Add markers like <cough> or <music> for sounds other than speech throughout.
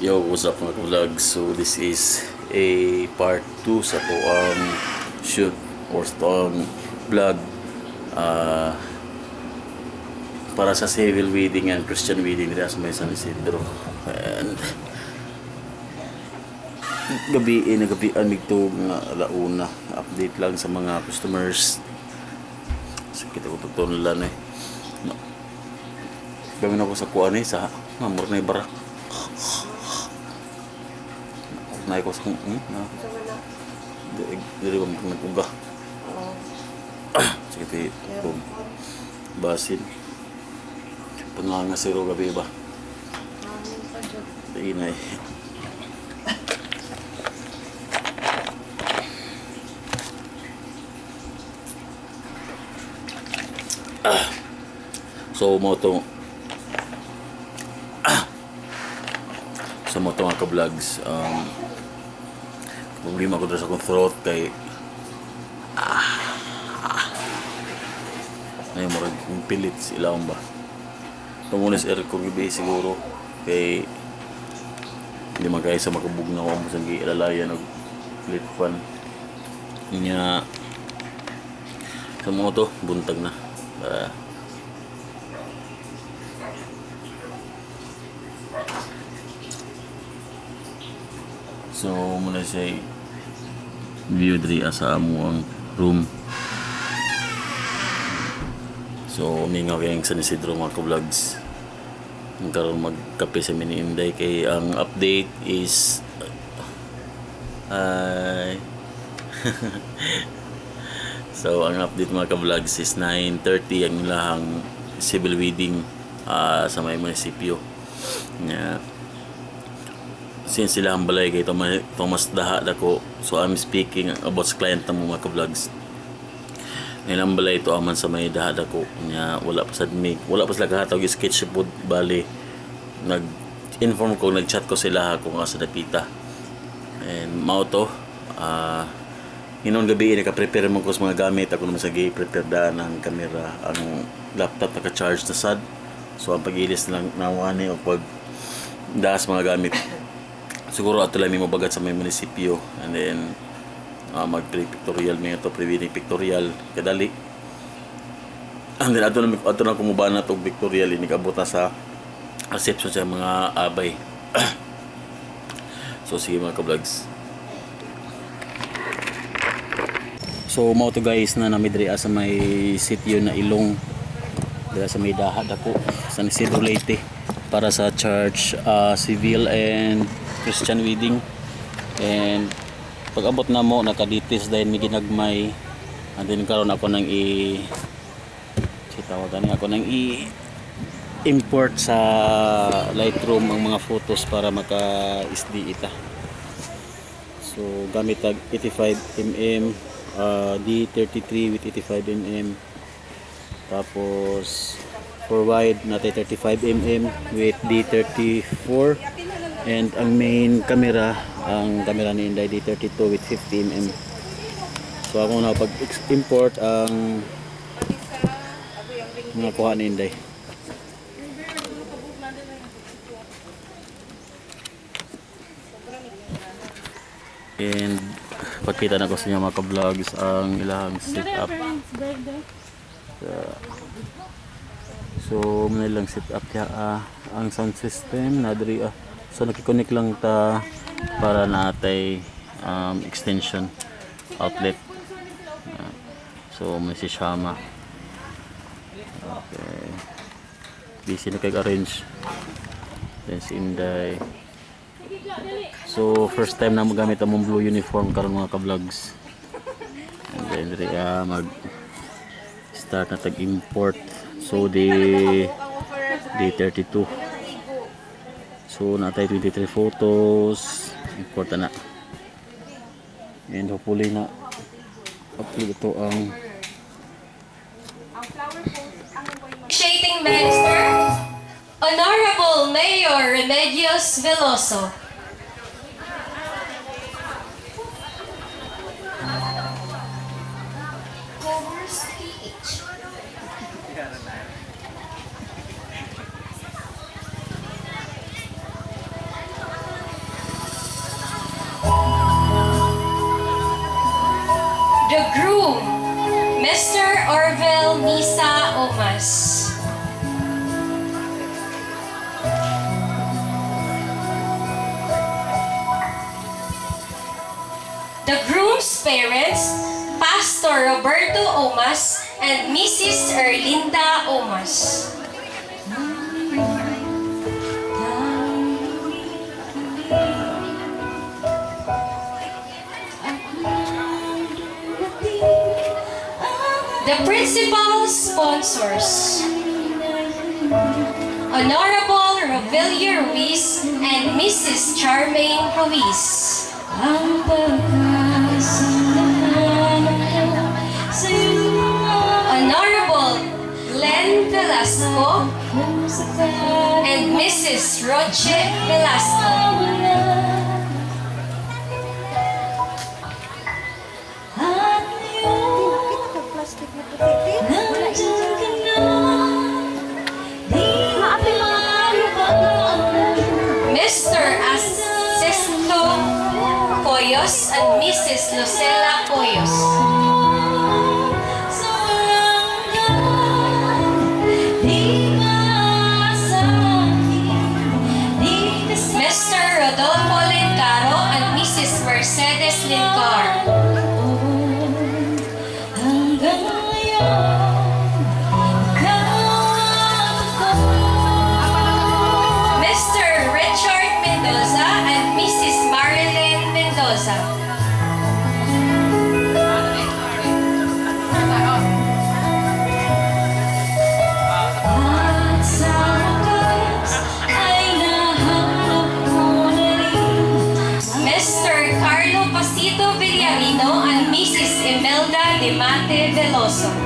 Yo, what's up mga vlog? So this is a part 2 sa to ang shoot or ang vlog ah, para sa civil wedding and Christian wedding dito sa may San Isidro. And gabi eh, nagabi amig to nga alauna. Update lang sa mga customers. So kita ko nila eh. Gawin ako sa kuan eh, sa mamor na ibarak. Na ko sa hmm, na? Dili dili ko nagkuga sige ti boom. Basin. Panganga siro gabi ba? Inay. Ah. So mo to sa mo to mga ka-vlogs um, problema ko dito sa akong throat kay ah, ah. ay marag yung pilit sila ba tumulis air ko gibi siguro kay hindi man sa makabug na ako sa ilalaya nag split fan niya sa mo to buntag na Ah. So, muna siya view diri sa amo ang room. So, umingaw kayong San Isidro mga ka-vlogs. Ang karoon magkape sa mini Inday kay ang update is Hi. <laughs> so, ang update mga ka-vlogs is 9.30 ang ilahang civil wedding ah, sa may munisipyo. Yeah since sila ang balay kay Thomas, Daha dako so I'm speaking about sa client na mga ka-vlogs. Nilang balay ito aman sa may Daha dako. Nya wala pa sad mig wala pa sila kahatag yung sketch po bali nag inform ko nag chat ko sila kung asa napita and mao to ah Inon gabi ini ka prepare mo ko sa mga gamit. Ako naman sa gay prepare daan ang camera ang laptop naka charge na sad. So ang pagilis lang nawani o pag das mga gamit siguro ato lang may mabagat sa may munisipyo. And then uh, mag pictorial may ito pre-wedding pictorial kadali. And then ato na ato na kumuba na tong pictorial ini kabot na sa reception sa mga abay. <clears throat> So sige mga ka-vlogs so mo to guys na namidri sa may sitio na ilong. Dira sa may dahad ako sa Isidro Leyte para sa church uh, civil and Christian wedding and pag abot na mo nakaditis dahil may ginagmay and then karon ako nang i si tawagan ako nang i import sa Lightroom ang mga photos para maka SD ita. So gamit tag 85mm uh, D33 with 85mm tapos for wide natin 35mm with D34 and ang main camera ang camera ni Inday D32 with 50mm so ako na pag import ang mga kuha ni Inday. And pagkita na ko sa inyo mga ka-vlogs ang ilang setup. So muna lang setup niya ah, ang sound system na diri ah So nakikonik lang ta para natay um, extension outlet. Uh, so may si Shama. Okay. Busy na kay arrange. Then si Inday. So first time na magamit ang blue uniform karon mga ka-vlogs. And then uh, mag start na tag import. So the day 32 So natay 23 photos. Important na. And hopefully na upload ito ang Negotiating Minister, Honorable Mayor Remedios Veloso. Mr. Orville Misa Omas. The groom's parents, Pastor Roberto Omas and Mrs. Erlinda Omas. Principal sponsors, Honorable Rovelio Ruiz and Mrs. Charmaine Ruiz. Ang Honorable Glenn Velasco and Mrs. Roche Velasco. Mrs. Lucela kasama. Mr. Rodolfo Lencaro and Mrs. Mercedes Lincar. Mr. Richard Mendoza and Mrs. Marilyn Mendoza. Veloso.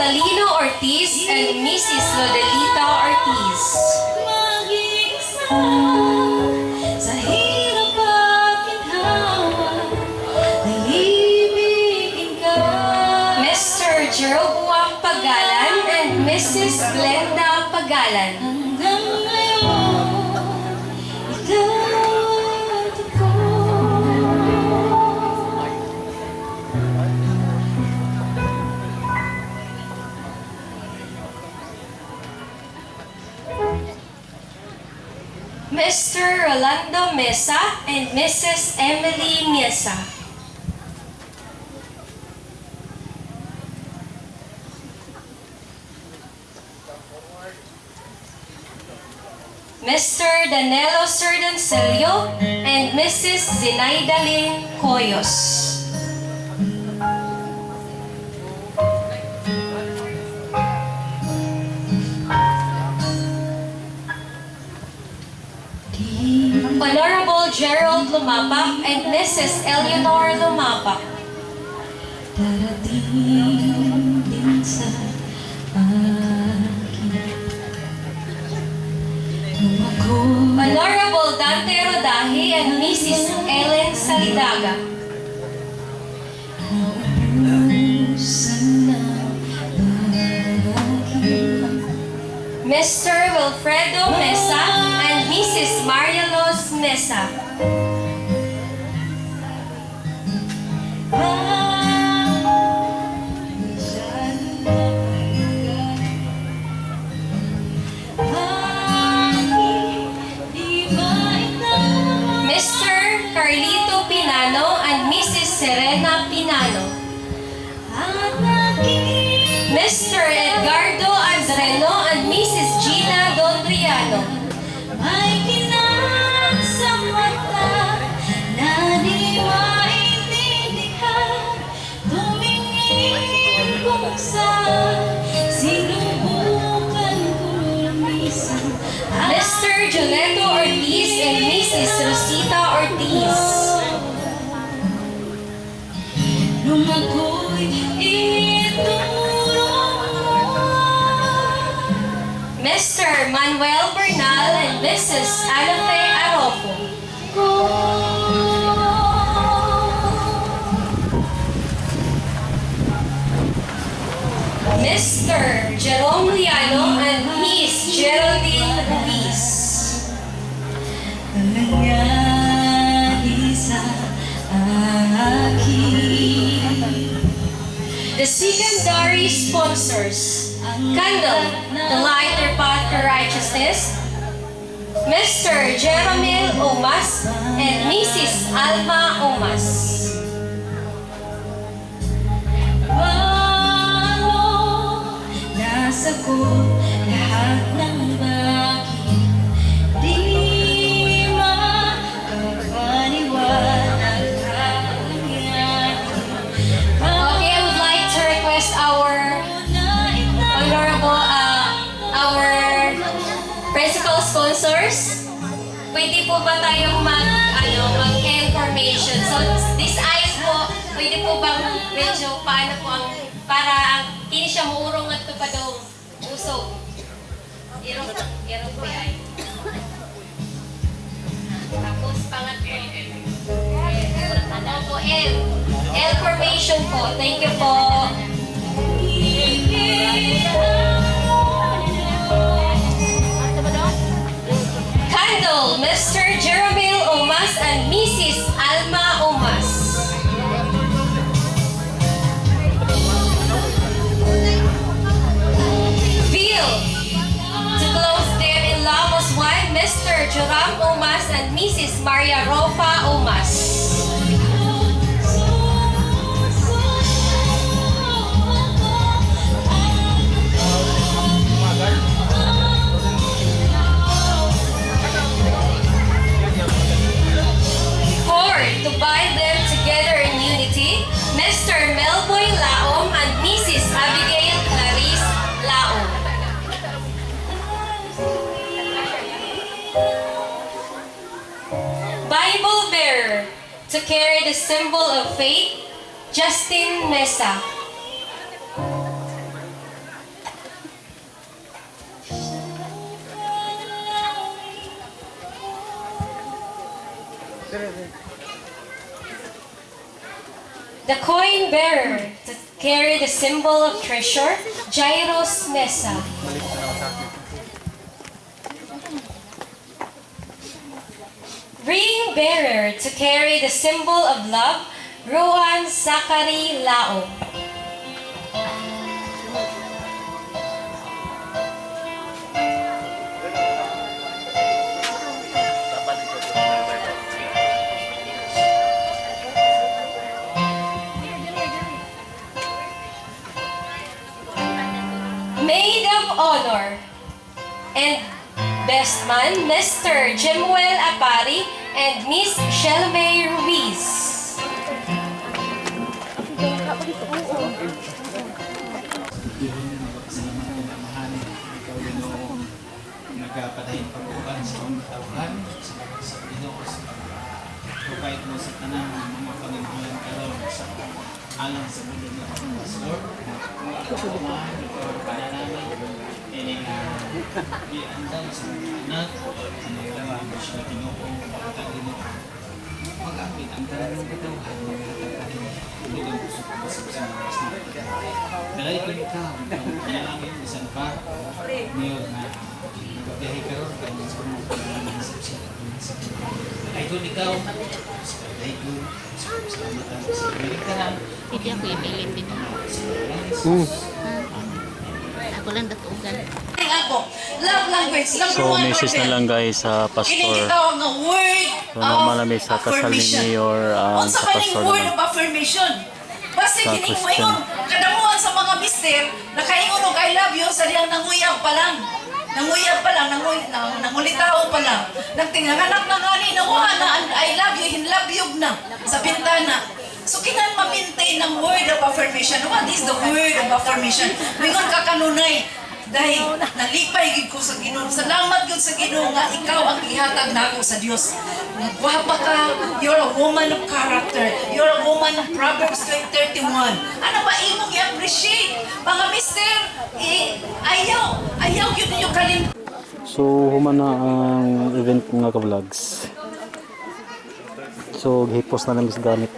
Catalino Ortiz and Mrs. Lodelita Ortiz. Sa hirap at ginhawa, ay ibigin ka. Mr. Jeroboam Pagalan and Mrs. Glenda Pagalan. Mr. Rolando Mesa and Mrs. Emily Mesa. Mr. Danilo Serdancelio and Mrs. Zenaida Lynn Coyos. Gerald Lumapak and Mrs. Eleanor Lumapak. Darating din sa Honorable Dante Rodaje and Mrs. Ellen Salidaga. Mr. Wilfredo Mesa and Mrs. Marialos Mesa. Mr. Carlito Pinano Mrs. Anafe Arofo. Mr. Jerome Liano and Miss Geraldine Ruiz. The secondary sponsors. Candle, the lighter path to righteousness. Mr. Jeromel Omas and Mrs. Alma Omas. Paano nasagot lahat ng bakit tayong mag, ano, mag-information? So, this eyes po, pwede po bang medyo paano po ang, para ang, hindi siya muurong at tupadong usog. Irong, irong po ay. Tapos, pangat po. Ano po, L. L formation po. Thank you and Mrs. Maria Rofa Omas. Carry the symbol of faith, Justin Mesa. The coin bearer, to carry the symbol of treasure, Jairus Mesa. Ring bearer, to carry the symbol of love, Rohan Zachary Lao. Maid of Honor and Best Man, Mr. Jemuel Apari and Miss Shelmay Ruiz. Nagpatahing pagkuhan sa mga tauhan sa sa Ginoo sa pag-provide mo sa tanang mga panginahanglan karon sa alang sa mundo ng Pastor. Mga pagkuhan, ikaw ang pananamin. Ining iandam sa anak, sinaglawan mo siya ginoo, bata ginoo. Mag-apit ang tanan ng katawhan, magkatapin, tulog ang puso ko sa sa mga snap. Dalay ko ikaw, panalangin, isan pa, ngayon na nagbiyahe ka ron, kaya sa mga panalangin sa siya. Dalay ko ikaw, dalay ko, salamat ang sa kaligtahan, Hindi ako imilit din. Hmm. Ako lang datugan. ako. Love language. Number So, message na lang guys sa Kini pastor. So, naman na sa kasal ni. Mayor um, Unsa sa pastor naman. Basta ingon, kadamuhan sa mga mister, nakaingon og I love you sa diyang nanguyab pa lang. Nanguyab pa lang, nanguy, nang, nangulitaw pa lang. Nagtinganganak na nga ni, nakuha na I love you, hinlabyog na sa bintana. So, kinan ma-maintain ng word of affirmation. What is the word of affirmation? Mingon ka kanunay, dahil nalipay gid ko sa Ginoo. Salamat gid sa Ginoo nga ikaw ang ihatag nako sa Dios. Gwapa ka, you're a woman of character. You're a woman of Proverbs 31. Ano ba imong i-appreciate? Mga mister, eh, ayaw, ayaw yun ninyo kalim So, human na ang event mga ka-vlogs. So, hipos na namin sa gamit.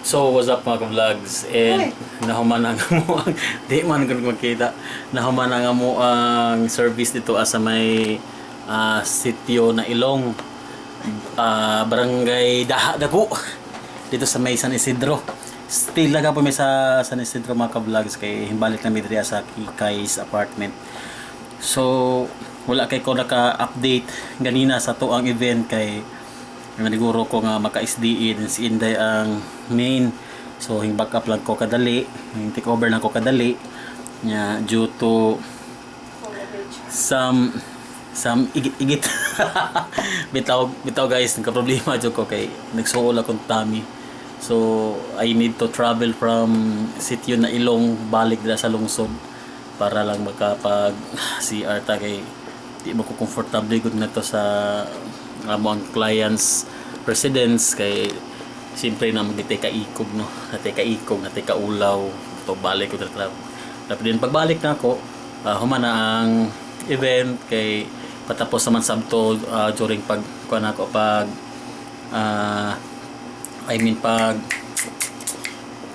So, what's up mga ka-vlogs? And nahuman ang <laughs> mo ang di man ko makita. Nahuman ang mo ang service dito asa may ah, sitio na Ilong. ah, barangay Daha Dago. Dito sa may San Isidro. Still lang po may sa San Isidro mga ka-vlogs kay himbalik na midriya sa Kikay's apartment. So, wala kay ko naka-update ganina sa to ang event kay nga siguro ko nga maka-SDE din si Inday ang main. So, hing back up lang ko kadali, hing take over lang ko kadali nya due to some some igit-igit. <laughs> bitaw bitaw guys, nagka problema jud ko kay nagsuol akong tummy. So, I need to travel from sitio na Ilong balik dira sa lungsod para lang makapag CR ta kay di mo comfortable gud na to sa amo ang clients residence kay siyempre na magitay ka ikog no? Natay ka ikog natay ka ulaw to balik ko tra tapos din pagbalik na ako uh, human na ang event kay patapos naman sabto uh, during pag kuan ako pag ah, I mean pag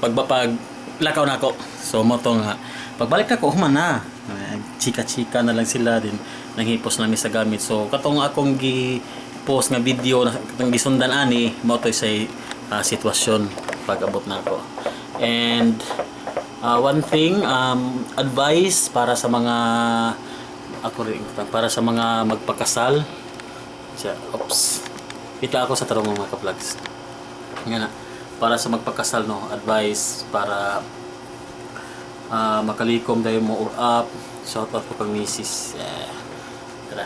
pagbapag lakaw na ako. So mo to nga pagbalik na ko human na chika-chika na lang sila din. Nanghipos namin sa gamit. So katong akong gi post nga video na katong gisundan ani mo to sa ah, sitwasyon pag abot na ako and ah, one thing um, advice para sa mga ako rin para sa mga magpakasal. Siya oops. Kita ako sa tarong mga ka-vlogs nga na para sa magpakasal no advice para ah, makalikom dayo mo up shout out ko kang misis. Eh tara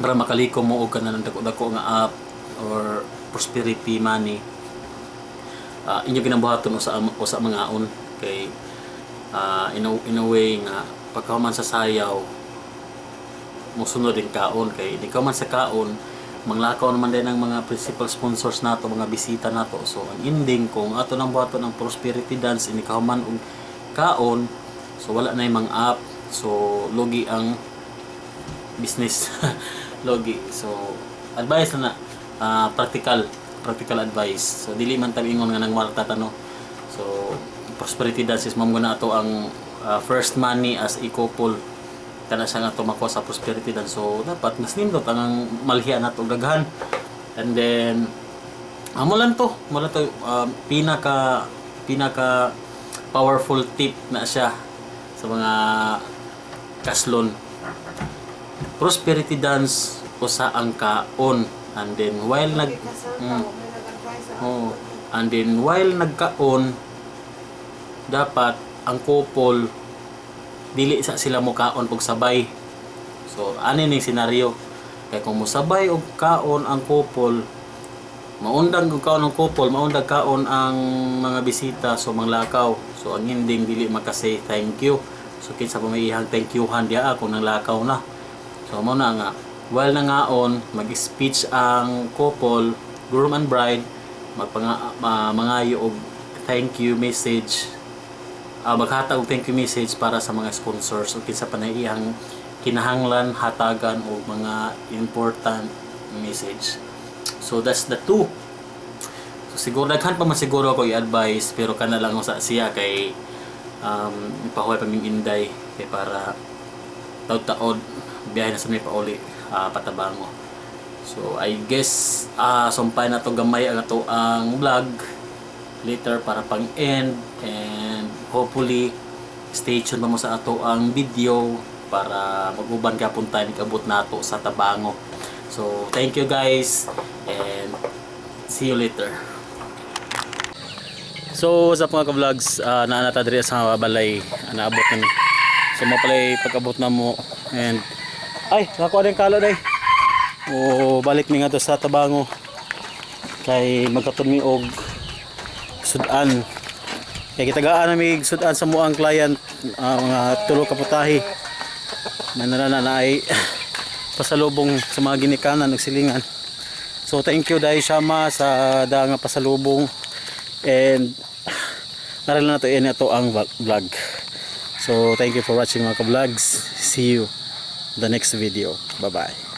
para makalikom mo og kanan dako-dako nga up or prosperity money uh, inyo ginabuhaton sa o sa mga aon. Kay ah, in, a, in a way nga pagkahuman sa sayaw musunod din kaon. Kay di ka man sa kaon manglakaw naman din ang mga principal sponsors nato mga bisita nato. So ang ending kung ato nang buhaton ang prosperity dance ini kahuman og kaon so wala na yung mga app. So logi ang business <laughs> logi. So advice na na ah, practical practical advice. So dili man tabi ingon nga nang marta tano so prosperity dance is mamo na ato ang ah, first money as a couple. Kana siya nga tumakwa sa prosperity dance so dapat mas nindot ang malhiya nato daghan and then amo lang to mo to um, pinaka pinaka powerful tip na siya sa mga kaslon prosperity dance usa ang kaon. And then while nag mm, oh, and then while nagkaon dapat ang couple dili sa sila mo kaon og sabay. So ani ning senaryo. Kay kung mosabay og kaon ang couple maundag og kaon ang couple maundag kaon ang mga bisita so manglakaw. So ang ending dili makasay thank you. So kinsa pa may ihang thank youhan dia ako nang lakaw na so mo na nga. While nangaon mag-speech ang couple groom and bride magpanga ma- mangayo og thank you message. Uh, maghatag og thank you message para sa mga sponsors o kinsa pa na iyang kinahanglan hatagan o mga important message. So that's the two. So siguro daghan pa man siguro ako i-advise pero kana lang sa siya kay um, pahuway pa inday kay para taod-taod biyahe na sa may pauli ah, patabango. So I guess ah sumpay na to gamay ang ato ang vlog. Later para pang end and hopefully stay tuned mo sa ato ang video para mag-uban ka punta nag-abot nato sa Tabango. So thank you guys and see you later. So sa mga ka-vlogs, uh, naanata diri sa balay, ah, naabot na ni. So mo pala pag-abot na mo and ay, nakuha din kalo day. O balik mi nga to sa Tabango. Kay magkaton og sudan. Kay kitagaan na mi sudan sa muang client ah, mga tulo ka putahe. Manala na na ay <laughs> pasalubong sa mga ginikanan ug silingan. So thank you dahil Shama sa daang pasalubong and <sighs> naral na to ini to ang vlog. So thank you for watching mga ka-vlogs. See you the next video. Bye bye.